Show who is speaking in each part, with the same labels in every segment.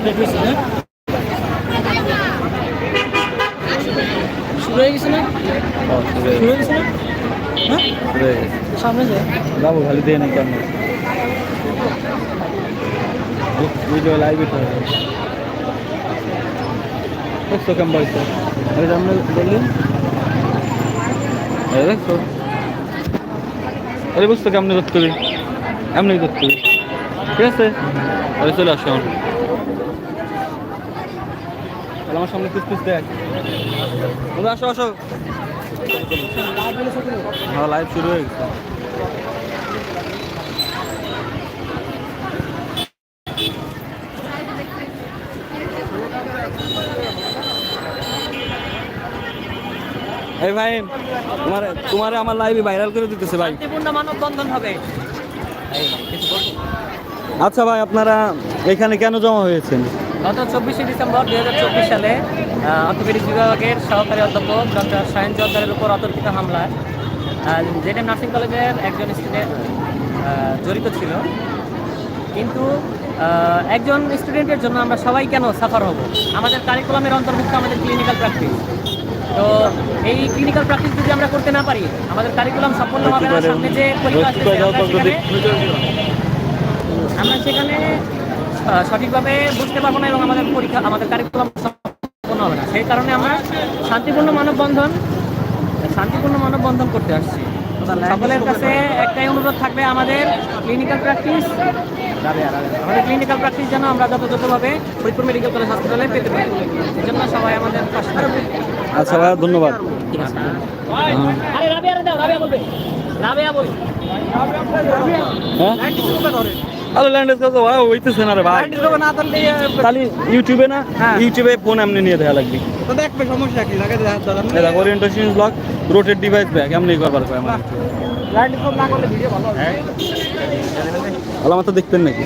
Speaker 1: Update হয়েছে না শুরু হয়ে গেছে না? শুরু হয়ে গেছে না? হ্যাঁ? সামনে
Speaker 2: যাব খালি দিয়ে নাকি আমি ভিডিও লাইভ দেখছ কেমন পাইছো আরে সামনে বললেন এই দেখছ? আরে বুঝছ কেমনি করতে হবে? এমনি করতে হবে। ঠিক আছে? আরে চলে আসো আমার। তাহলে আমার সামনে পিস পিস দেখ বন্ধু, আসো আসো। হ্যাঁ লাইভ শুরু হয়ে গেছে। এই ভাই তোমার তোমার আমার লাইভে ভাইরাল করে দিতেছে ভাই।
Speaker 1: মানববন্ধন হবে।
Speaker 2: আচ্ছা ভাই আপনারা এখানে কেন জমা হয়েছেন?
Speaker 1: গত চব্বিশে ডিসেম্বর দুই হাজার চব্বিশ সালে অর্থোপেডিক বিভাগের সহকারী অধ্যাপক ডক্টর সায়ন জোয়ারদারের উপর অতর্কিত হামলায় জেটেম নার্সিং কলেজের একজন স্টুডেন্ট জড়িত ছিল। কিন্তু একজন স্টুডেন্টের জন্য আমরা সবাই কেন সাফার হব? আমাদের কারিকুলামের অন্তর্ভুক্ত আমাদের ক্লিনিক্যাল প্র্যাকটিস। তো এই ক্লিনিক্যাল প্র্যাকটিস যদি আমরা করতে না পারি আমাদের কারিকুলাম সম্পূর্ণ হবে না সামনে যে পরীক্ষা আমরা সেখানে সঠিকভাবে বুঝতে পারব না এবং আমাদের পরীক্ষা আমাদের কারিকুলাম সম্পন্ন হবে না। সেই কারণে আমরা শান্তিপূর্ণ মানববন্ধন শান্তিপূর্ণ মানববন্ধন করতে আসছি। সকলের কাছে একটাই অনুরোধ থাকবে আমাদের ক্লিনিক্যাল প্র্যাকটিস আমাদের ক্লিনিক্যাল প্র্যাকটিস যেন আমরা যথাযথভাবে ফরিদপুর মেডিকেল কলেজ হাসপাতালে পেতে পারি। এই জন্য সবাই আমাদের পাশে
Speaker 2: আচ্ছা ভাই ধন্যবাদ।
Speaker 1: আরে রাবেয়া দাও রাবেয়া বলবে রাবেয়া বলবে
Speaker 2: হ্যাঁ? আরে ল্যান্ডেস কাছে ভাই হইতেছে না রে ভাই। তাহলে ইউটিউবে না? ইউটিউবে ফোন এমনি নিয়ে দেখা লাগবে।
Speaker 3: তো দেখবে সমস্যা কি? লাগে দাদা।
Speaker 2: Orientation lock rotate device back এমনি করবার কয় আমার।
Speaker 3: লাইট কম না করলে ভিডিও ভালো হবে।
Speaker 2: ভালো মতো দেখতেন নাকি?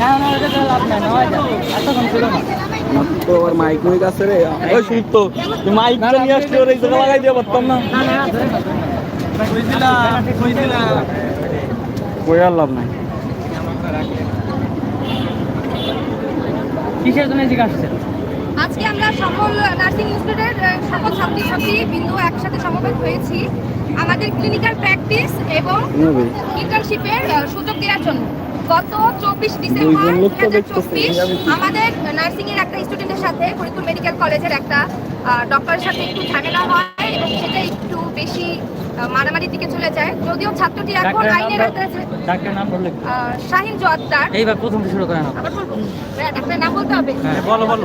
Speaker 1: হ্যাঁ তো
Speaker 2: আবার মাইক মাইক আছে রে। ওই শুন তো মাইক নিয়ে আসলে ওর এই জায়গা লাগাই দিয়ে পারতাম না। কই আর লাভ নাই।
Speaker 1: কিসের জন্য এদিকে
Speaker 4: আজকে আমরা সকল নার্সিং ইনস্টিটিউটের সকল ছাত্রছাত্রী বিন্দু একসাথে সমবেত হয়েছি। আমাদের ক্লিনিক্যাল প্র্যাকটিস এবং ইন্টার্নশিপের সুযোগ দেওয়ার জন্য গত চব্বিশ ডিসেম্বর
Speaker 2: কি-
Speaker 4: আমাদের নার্সিং এর একটা স্টুডেন্টের সাথে ফরিদপুর মেডিকেল কলেজের একটা ডক্টরের সাথে একটু ঝামেলা হয় এবং সেটা একটু বেশি আহ, মারামারির দিকে চলে যায়। যদিও ছাত্রটি এখন আইনের।
Speaker 1: ডাক্তারের নাম বললে
Speaker 4: শাহিন জোয়াদ্দার।
Speaker 1: এইবার প্রথম থেকে শুরু করেন
Speaker 4: আবার বলব হ্যাঁ, ডাক্তারের নাম বলতে হবে?
Speaker 1: বলো বলো।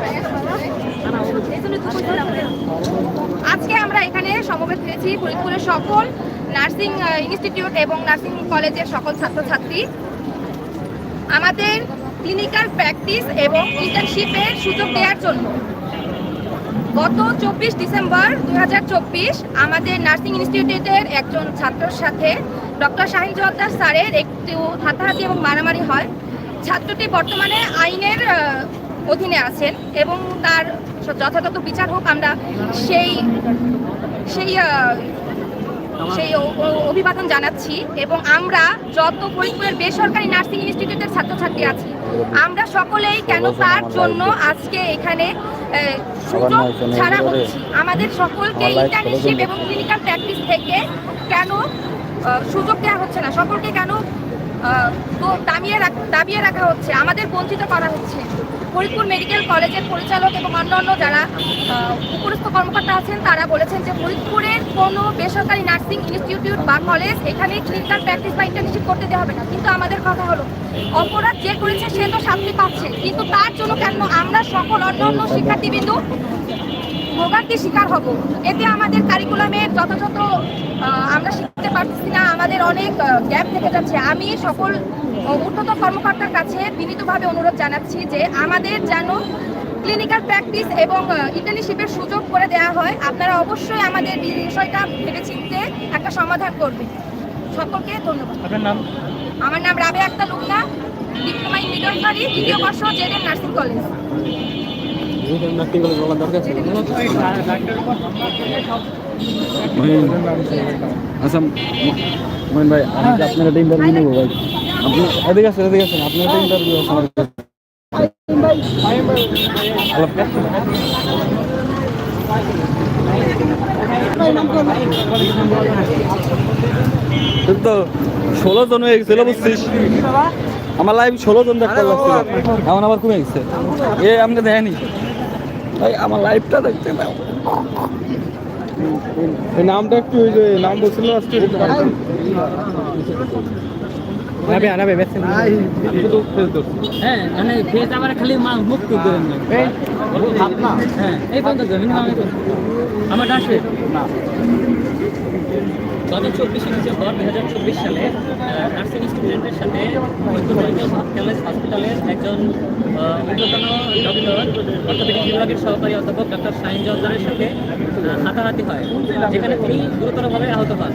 Speaker 4: আজকে আমরা এখানে সমবেত হয়েছি ফরিদপুরের সকল নার্সিং ইনস্টিটিউট এবং নার্সিং কলেজের সকল ছাত্রছাত্রী। আমাদের ক্লিনিক্যাল প্র্যাকটিস এবং ইন্টার্নশিপের সুযোগ দেওয়ার জন্য। গত চব্বিশ ডিসেম্বর দু হাজার চব্বিশ আমাদের নার্সিং ইনস্টিটিউটের একজন ছাত্রর সাথে ডক্টর শাহিন জোয়াদ্দার স্যারের একটু হাতাহাতি এবং মারামারি হয়। ছাত্রটি বর্তমানে আইনের অধীনে আছেন এবং তার যথাযথ বিচার হোক আমরা সেই সেই সেই অভিবাদন জানাচ্ছি এবং আমরা যত ফরিদপুরের বেসরকারি নার্সিং ইনস্টিটিউটের ছাত্রছাত্রী আছি, আমরা সকলেই কেন তার জন্য আজকে এখানে সুযোগ ছাড়া হচ্ছি। আমাদের সকলকে ইন্টার্নশিপ এবং ক্লিনিক্যাল প্র্যাকটিস থেকে কেন সুযোগ দেওয়া হচ্ছে না? সকলকে কেন দামিয়ে রাখ- দাবিয়ে রাখা হচ্ছে? আমাদের বঞ্চিত করা হচ্ছে। ফরিদপুর মেডিকেল কলেজের পরিচালক এবং অন্যান্য যারা উপরস্থ কর্মকর্তা আছেন তারা বলেছেন যে ফরিদপুরের কোনো বেসরকারি নার্সিং ইনস্টিটিউট বা কলেজ এখানে ক্লিনিক্যাল প্র্যাকটিস বা ইন্টার্নশিপ করতে দেওয়া হবে না। কিন্তু আমাদের কথা হলো, অপরাধ যে করেছে সে তো শাস্তি পাচ্ছে। কিন্তু তার জন্য কেন আমরা সকল অন্য অন্য শিক্ষার্থীবৃন্দ ভোগান্তি শিকার হব? এতে আমাদের কারিকুলামের যথাযথ আমরা শিখতে পারছি না। আমাদের অনেক গ্যাপ থেকে যাচ্ছে। আমি সকল ঊর্ধ্বতন কর্মকর্তার কাছে বিনীতভাবে অনুরোধ জানাচ্ছি যে আমাদের যেন ক্লিনিক্যাল প্র্যাকটিস এবং ইন্টার্নশিপের সুযোগ করে দেওয়া হয়। আপনারা অবশ্যই আমাদের বিষয়টা ভেবেচিন্তে একটা সমাধান করবেন। সকলকে ধন্যবাদ।
Speaker 1: আপনার নাম?
Speaker 4: আমার নাম Rabe Akter Lukna diploma in midwifery দ্বিতীয় বর্ষ নার্সিং কলেজ।
Speaker 2: মহিন আচ্ছা ম- ভাই আমি আপনার একটা ইন্টারভিউ নেব ভাই? এদিকে আসেন এদিকে আসেন আপনার একটা ইন্টারভিউ আছে আমার ষোলো জন হয়ে গেছিল, বুঝছিস? আমার লাইভ ষোলো জন দেখতে লাগছিল। এমন আবার কমে গেছে। এ, আমাকে দেয়নি। ভাই, আমার লাইভটা দেখতে
Speaker 3: নামটা একটু ওই যে নাম বলছিল আজকে নাবে নাবে বেশি শুধু ফেসবুক
Speaker 1: হ্যাঁ মানে ফেস আবার খালি মুখ টুক দেবেন না।
Speaker 3: আপনা
Speaker 1: হ্যাঁ এই পর্যন্ত মিনিমাম আমার ডাসে গত চব্বিশে ডিসেম্বর দুই হাজার চব্বিশ সালে নার্সিং স্টুডেন্টের সাথে কলেজ হসপিটালের একজন ঊর্ধ্বতন ডক্টর অর্থোপেডিক বিভাগের সহকারী অধ্যাপক ডক্টর শাহিন জর্দারের সাথে হাতাহাতি হয়, যেখানে তিনি গুরুতরভাবে আহত হন।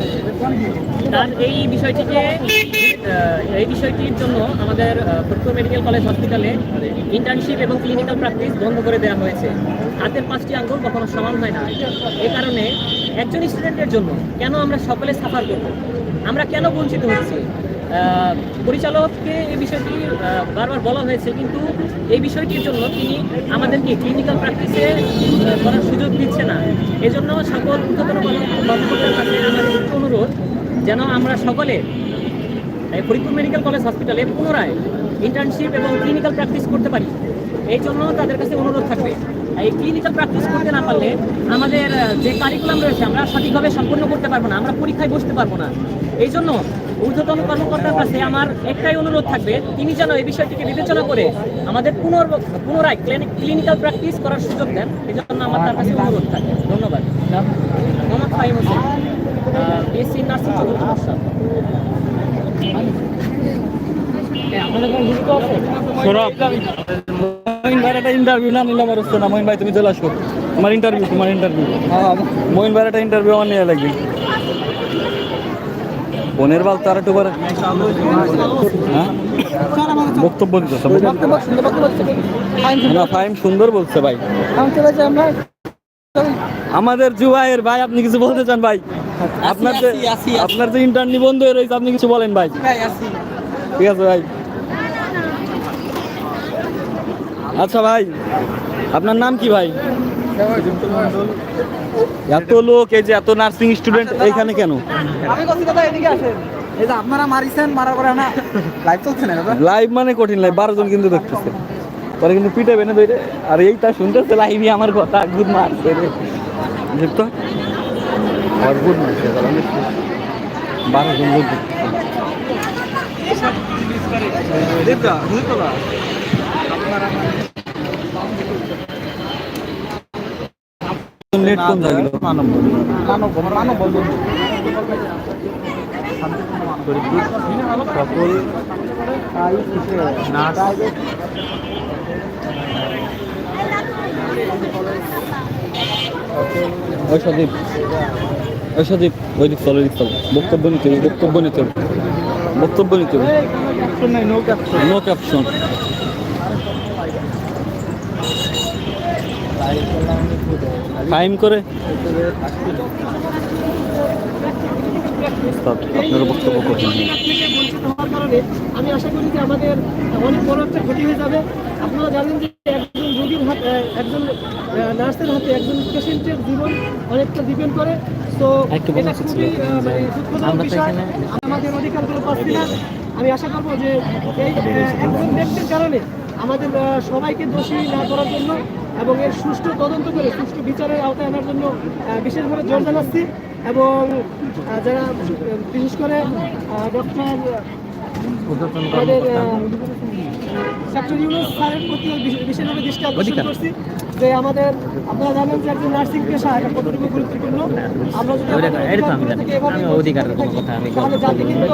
Speaker 1: তার এই বিষয়টিকে এই বিষয়টির জন্য আমাদের ফরিদপুর মেডিকেল কলেজ হসপিটালে ইন্টার্নশিপ এবং ক্লিনিক্যাল প্র্যাকটিস বন্ধ করে দেওয়া হয়েছে। হাতের পাঁচটি আঙ্গুল কখনো সমান হয় না। এ কারণে একজন স্টুডেন্টের জন্য কেন আমরা সকলে সাফার করব? আমরা কেন বঞ্চিত হচ্ছি? পরিচালককে এই বিষয়টি বারবার বলা হয়েছে, কিন্তু এই বিষয়টির জন্য তিনি আমাদেরকে ক্লিনিক্যাল প্র্যাকটিসে করার সুযোগ দিচ্ছে না। এজন্য সকল কর্ম- কর্মকর্তার কাছে আমার অনুরোধ, যেন আমরা সকলে ফরিদপুর মেডিকেল কলেজ হসপিটালে পুনরায় ইন্টার্নশিপ এবং ক্লিনিক্যাল প্র্যাকটিস করতে পারি। এই জন্য তাদের কাছে অনুরোধ থাকবে। এই ক্লিনিক্যাল প্র্যাকটিস করতে না পারলে আমাদের যে কারিকুলাম রয়েছে, আমরা সঠিকভাবে সম্পন্ন করতে পারব না, আমরা পরীক্ষায় বসতে পারব না। এই জন্য ঊর্ধ্বতন কর্মকর্তার কাছে আমার একটাই অনুরোধ থাকবে তিনি যেন এই বিষয়টিকে বিবেচনা করে আমাদের পুনর পুনরায় ক্লিনিক্যাল প্র্যাকটিস করার সুযোগ দেন এই জন্য আমার তার কাছে অনুরোধ থাকবে। ধন্যবাদ। মোহাম্মদ ফাহিম হোসেন বিএসসি নার্সিং চতুর্থ
Speaker 2: তোমার ইন্টারভিউ তোমার ইন্টারভিউ মহিন ভাইয়ের একটা ইন্টারভিউ আমার নিয়ে লাগবে। বোনের বাল তার একটু হ্যাঁ? বক্তব্য দিতেছে না ফাইম সুন্দর বলছে ভাই। আমাদের জুবাইয়ের ভাই, আপনি কিছু বলতে চান ভাই? আপনার যে আপনার যে ইন্টার নিবন্ধ রয়েছে, আপনি কিছু বলেন ভাই। ঠিক আছে ভাই। আচ্ছা ভাই, আপনার নাম কি ভাই? এত লোক এই যে এত নার্সিং স্টুডেন্ট এইখানে কেন?
Speaker 3: আমি বলছি দাদা এদিকে আসেন। এই যে আপনারা মারিছেন মারা পরে না লাইভ চলছে না দাদা?
Speaker 2: লাইভ মানে কঠিন লাইভ বারো জন কিন্তু দেখতেছে। পরে কিন্তু পিঠে বেনে ধরে আর এইটা শুনতেছে লাইভই আমার কথা গুড মারছে রে। দেখত আর গুড মারছে বারো জন লোক দেখতেছে। নেট কোন থাকল
Speaker 3: মানব মানব মানব
Speaker 2: সকল ওই সদীপ ওই সদীপ ওই দিক চলো ওই দিক চলো বক্তব্য নিতে হবে বক্তব্য নিতে হবে বক্তব্য নিতে হবে
Speaker 3: নো ক্যাপশন
Speaker 2: টাইম করে। আপনার বক্তব্য
Speaker 5: আমি আশা করি যে আমাদের অনেক বড় একটা ক্ষতি হয়ে যাবে। আপনারা জানেন যে একজন রোগীর হাতে একজন নার্সের হাতে একজন পেশেন্টের জীবন অনেকটা ডিপেন্ড করে। তো এটা খুবই মানে দুঃখজনক বিষয়। আমাদের অধিকারগুলো পাচ্ছি না। আমি আশা করব যে এই একজন ব্যক্তির কারণে আমাদের সবাইকে দোষী না করার জন্য এবং এর সুষ্ঠু তদন্ত করে সুষ্ঠু বিচারের আওতায় আনার জন্য বিশেষভাবে জোর জানাচ্ছি। এবং যারা বিশেষ করে ডক্টর আমাদের স্যারের প্রতি বিশেষভাবে দৃষ্টি আকর্ষণ করছি যে আমাদের আপনারা জানেন যে একজন নার্সিং পেশা এটা কতটুকু গুরুত্বপূর্ণ। আমরা যদি আমাদের
Speaker 1: কথা আমি
Speaker 5: তাহলে জাতি কিন্তু